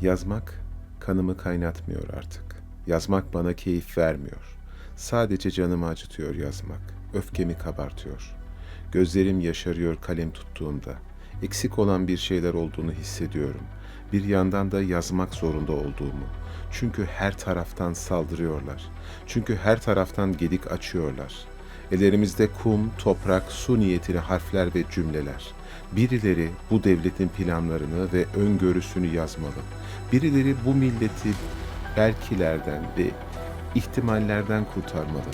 Yazmak kanımı kaynatmıyor artık. Yazmak bana keyif vermiyor. Sadece canımı acıtıyor yazmak. Öfkemi kabartıyor. Gözlerim yaşarıyor kalem tuttuğumda. Eksik olan bir şeyler olduğunu hissediyorum. Bir yandan da yazmak zorunda olduğumu. Çünkü her taraftan saldırıyorlar. Çünkü her taraftan gedik açıyorlar. Ellerimizde kum, toprak, su niyetine harfler ve cümleler. Birileri bu devletin planlarını ve öngörüsünü yazmalı. Birileri bu milleti belkilerden ve ihtimallerden kurtarmalı.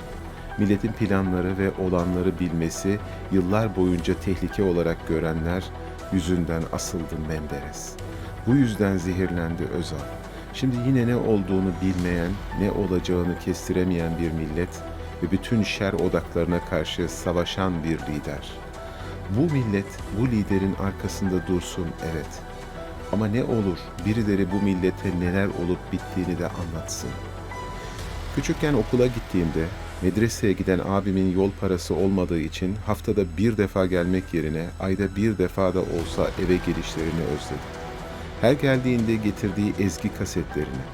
Milletin planları ve olanları bilmesi yıllar boyunca tehlike olarak görenler yüzünden asıldı Menderes. Bu yüzden zehirlendi Özal. Şimdi yine ne olduğunu bilmeyen, ne olacağını kestiremeyen bir millet ve bütün şer odaklarına karşı savaşan bir lider. Bu millet bu liderin arkasında dursun evet. Ama ne olur birileri bu millete neler olup bittiğini de anlatsın. Küçükken okula gittiğimde medreseye giden abimin yol parası olmadığı için haftada bir defa gelmek yerine ayda bir defa da olsa eve gelişlerini özledim. Her geldiğinde getirdiği ezgi kasetlerini,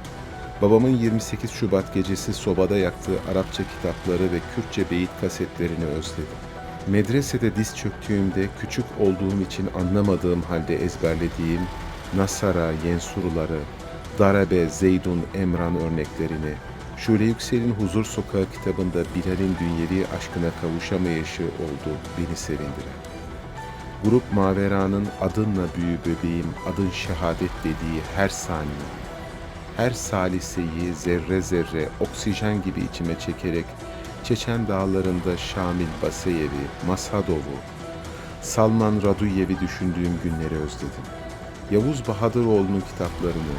babamın 28 Şubat gecesi sobada yaktığı Arapça kitapları ve Kürtçe beyit kasetlerini özledim. Medresede diz çöktüğümde küçük olduğum için anlamadığım halde ezberlediğim Nasara, Yensuruları, Darabe, Zeydun, Emran örneklerini, Şule Yüksel'in Huzur Sokağı kitabında Bilal'in dünyevi aşkına kavuşamayışı oldu beni sevindiren. Grup Mavera'nın adınla büyü bebeğim, adın şehadet dediği her saniye, her saliseyi zerre zerre oksijen gibi içime çekerek Çeçen dağlarında Şamil Baseyev'i, Masadov'u, Salman Raduyev'i düşündüğüm günleri özledim. Yavuz Bahadıroğlu'nun kitaplarını,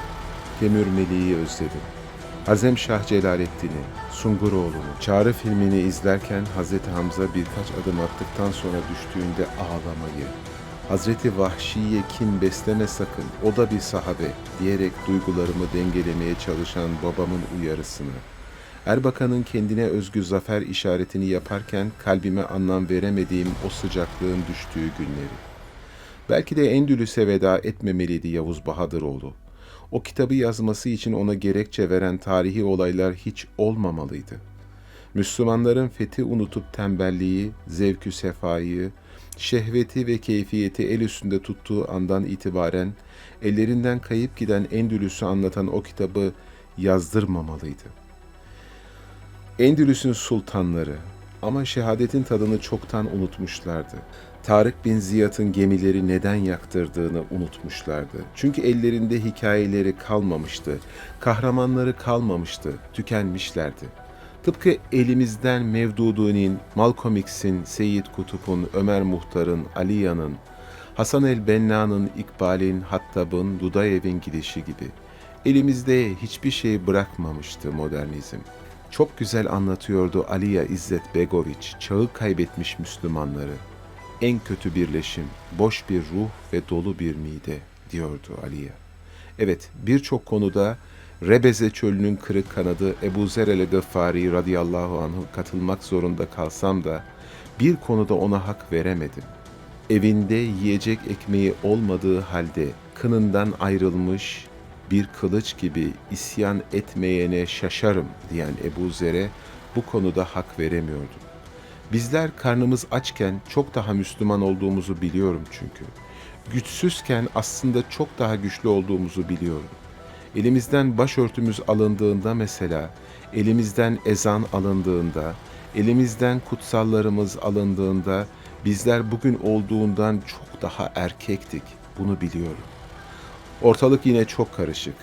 Temür Meli'yi özledim. Hazem Şah Celalettin'i, Sunguroğlu'nu, Çağrı filmini izlerken Hazreti Hamza birkaç adım attıktan sonra düştüğünde ağlamayı, Hazreti Vahşi'ye kin besleme sakın, o da bir sahabe diyerek duygularımı dengelemeye çalışan babamın uyarısını, Erbakan'ın kendine özgü zafer işaretini yaparken kalbime anlam veremediğim o sıcaklığın düştüğü günleri. Belki de Endülüs'e veda etmemeliydi Yavuz Bahadıroğlu. O kitabı yazması için ona gerekçe veren tarihi olaylar hiç olmamalıydı. Müslümanların fethi unutup tembelliği, zevkü sefayı, şehveti ve keyfiyeti el üstünde tuttuğu andan itibaren ellerinden kayıp giden Endülüs'ü anlatan o kitabı yazdırmamalıydı. Endülüs'ün sultanları ama şehadetin tadını çoktan unutmuşlardı. Tarık bin Ziyad'ın gemileri neden yaktırdığını unutmuşlardı. Çünkü ellerinde hikayeleri kalmamıştı, kahramanları kalmamıştı, tükenmişlerdi. Tıpkı elimizden Mevdudu'nun, Malcolm X'in, Seyyid Kutup'un, Ömer Muhtar'ın, Aliya'nın, Hasan el-Benna'nın, İkbal'in, Hattab'ın, Dudayev'in gidişi gibi. Elimizde hiçbir şey bırakmamıştı modernizm. Çok güzel anlatıyordu Aliya İzzet Begoviç, çağı kaybetmiş Müslümanları. En kötü birleşim, boş bir ruh ve dolu bir mide, diyordu Aliya. Evet, birçok konuda Rebeze çölünün kırık kanadı Ebu Zer el-Gıffari radıyallahu anh'a katılmak zorunda kalsam da bir konuda ona hak veremedim. Evinde yiyecek ekmeği olmadığı halde kınından ayrılmış, bir kılıç gibi isyan etmeyene şaşarım diyen Ebu Zer'e bu konuda hak veremiyordum. Bizler karnımız açken çok daha Müslüman olduğumuzu biliyorum çünkü. Güçsüzken aslında çok daha güçlü olduğumuzu biliyorum. Elimizden başörtümüz alındığında mesela, elimizden ezan alındığında, elimizden kutsallarımız alındığında bizler bugün olduğundan çok daha erkektik. Bunu biliyorum. Ortalık yine çok karışık.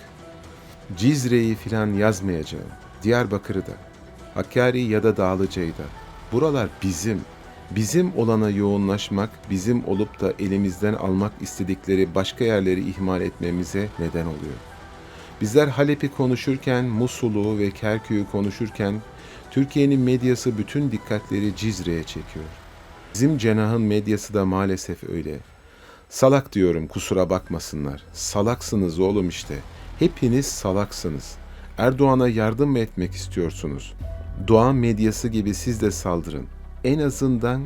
Cizre'yi filan yazmayacağım. Diyarbakır'ı da. Hakkari ya da Dağlıca'yı da. Buralar bizim. Bizim olana yoğunlaşmak, bizim olup da elimizden almak istedikleri başka yerleri ihmal etmemize neden oluyor. Bizler Halep'i konuşurken, Musul'u ve Kerkük'ü konuşurken Türkiye'nin medyası bütün dikkatleri Cizre'ye çekiyor. Bizim cenahın medyası da maalesef öyle. Salak diyorum kusura bakmasınlar. Salaksınız oğlum işte. Hepiniz salaksınız. Erdoğan'a yardım mı etmek istiyorsunuz? Doğan medyası gibi siz de saldırın. En azından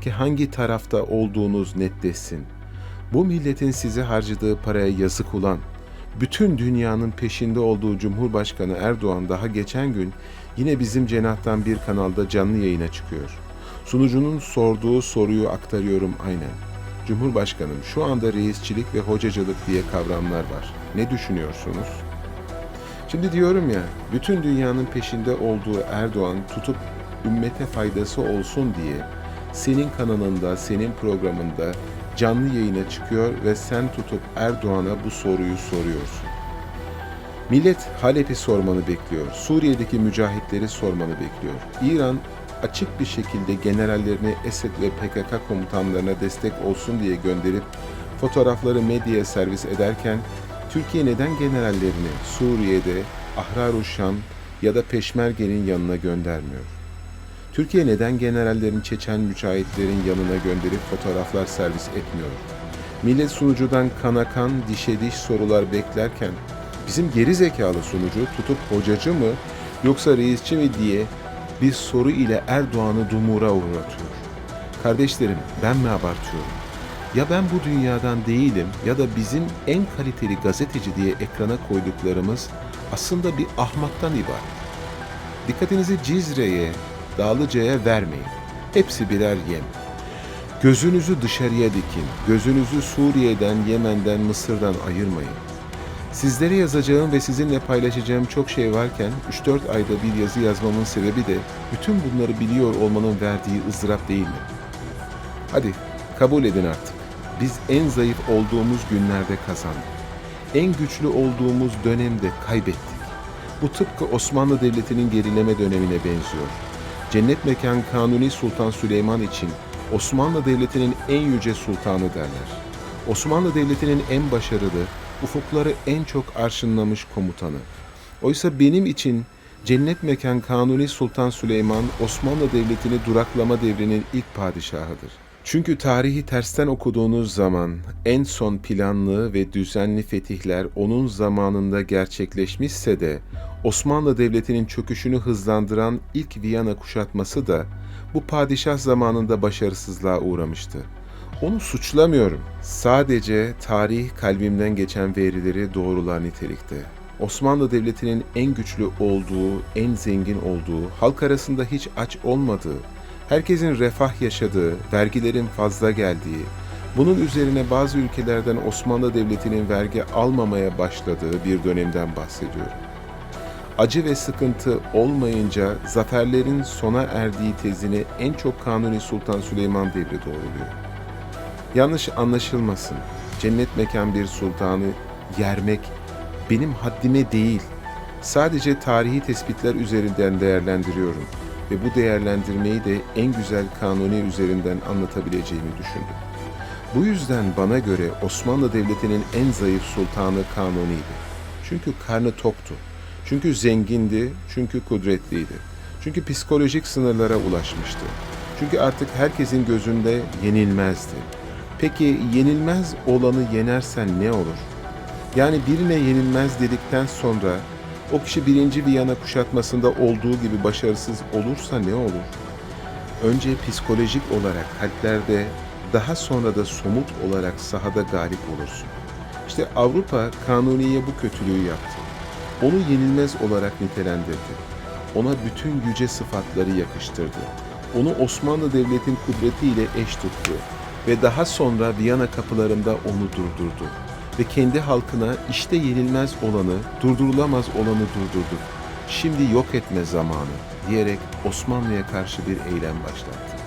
ki hangi tarafta olduğunuz netleşsin. Bu milletin size harcadığı paraya yazık ulan. bütün dünyanın peşinde olduğu Cumhurbaşkanı Erdoğan daha geçen gün yine bizim cenahtan bir kanalda canlı yayına çıkıyor. Sunucunun sorduğu soruyu aktarıyorum aynen. Cumhurbaşkanım şu anda reisçilik ve hocacılık diye kavramlar var. Ne düşünüyorsunuz? Şimdi diyorum ya, bütün dünyanın peşinde olduğu Erdoğan tutup ümmete faydası olsun diye senin kanalında, senin programında canlı yayına çıkıyor ve sen tutup Erdoğan'a bu soruyu soruyorsun. Millet Halep'i sormanı bekliyor. Suriye'deki mücahitleri sormanı bekliyor. İran açık bir şekilde generallerini Esed ve PKK komutanlarına destek olsun diye gönderip fotoğrafları medyaya servis ederken Türkiye neden generallerini Suriye'de Ahrar-ı Şam ya da Peşmerge'nin yanına göndermiyor? Türkiye neden generallerin Çeçen mücahitlerin yanına gönderip fotoğraflar servis etmiyor? Millet sunucudan kana kan, dişe diş sorular beklerken bizim geri zekalı sunucu tutup hocacı mı yoksa reisçi mi diye bir soru ile Erdoğan'ı dumura uğratıyor. Kardeşlerim ben mi abartıyorum? Ya ben bu dünyadan değilim ya da bizim en kaliteli gazeteci diye ekrana koyduklarımız aslında bir ahmaktan ibaret. Dikkatinizi Cizre'ye, Dağlıca'ya vermeyin. Hepsi birer yem. Gözünüzü dışarıya dikin. Gözünüzü Suriye'den, Yemen'den, Mısır'dan ayırmayın. Sizlere yazacağım ve sizinle paylaşacağım çok şey varken 3-4 ayda bir yazı yazmamın sebebi de bütün bunları biliyor olmanın verdiği ızdırap değil mi? Hadi kabul edin artık. Biz en zayıf olduğumuz günlerde kazandık. En güçlü olduğumuz dönemde kaybettik. Bu tıpkı Osmanlı Devleti'nin gerileme dönemine benziyor. Cennet mekan Kanuni Sultan Süleyman için Osmanlı Devleti'nin en yüce sultanı derler. Osmanlı Devleti'nin en başarılı, ufukları en çok arşınlamış komutanı. Oysa benim için cennet mekan Kanuni Sultan Süleyman Osmanlı Devleti'ni duraklama devrinin ilk padişahıdır. Çünkü tarihi tersten okuduğunuz zaman en son planlı ve düzenli fetihler onun zamanında gerçekleşmişse de Osmanlı Devleti'nin çöküşünü hızlandıran ilk Viyana kuşatması da bu padişah zamanında başarısızlığa uğramıştı. Onu suçlamıyorum. Sadece tarih kalbimden geçen verileri doğrular nitelikte. Osmanlı Devleti'nin en güçlü olduğu, en zengin olduğu, halk arasında hiç aç olmadığı, herkesin refah yaşadığı, vergilerin fazla geldiği, bunun üzerine bazı ülkelerden Osmanlı Devleti'nin vergi almamaya başladığı bir dönemden bahsediyorum. Acı ve sıkıntı olmayınca zaferlerin sona erdiği tezini en çok Kanuni Sultan Süleyman devri doğruluyor. Yanlış anlaşılmasın. Cennet mekan bir sultanı yermek benim haddime değil. Sadece tarihi tespitler üzerinden değerlendiriyorum ve bu değerlendirmeyi de en güzel kanuni üzerinden anlatabileceğimi düşündüm. Bu yüzden bana göre Osmanlı Devleti'nin en zayıf sultanı Kanuni'ydi. Çünkü karnı toktu. Çünkü zengindi, çünkü kudretliydi. Çünkü psikolojik sınırlara ulaşmıştı. Çünkü artık herkesin gözünde yenilmezdi. Peki yenilmez olanı yenersen ne olur? Yani birine yenilmez dedikten sonra o kişi birinci Viyana kuşatmasında olduğu gibi başarısız olursa ne olur? Önce psikolojik olarak kalplerde, daha sonra da somut olarak sahada galip olursun. İşte Avrupa Kanuni'ye bu kötülüğü yaptı. Onu yenilmez olarak nitelendirdi. Ona bütün yüce sıfatları yakıştırdı. Onu Osmanlı Devleti'nin kudretiyle eş tuttu ve daha sonra Viyana kapılarında onu durdurdu ve kendi halkına işte yenilmez olanı, durdurulamaz olanı durdurdu. Şimdi yok etme zamanı diyerek Osmanlı'ya karşı bir eylem başlattı.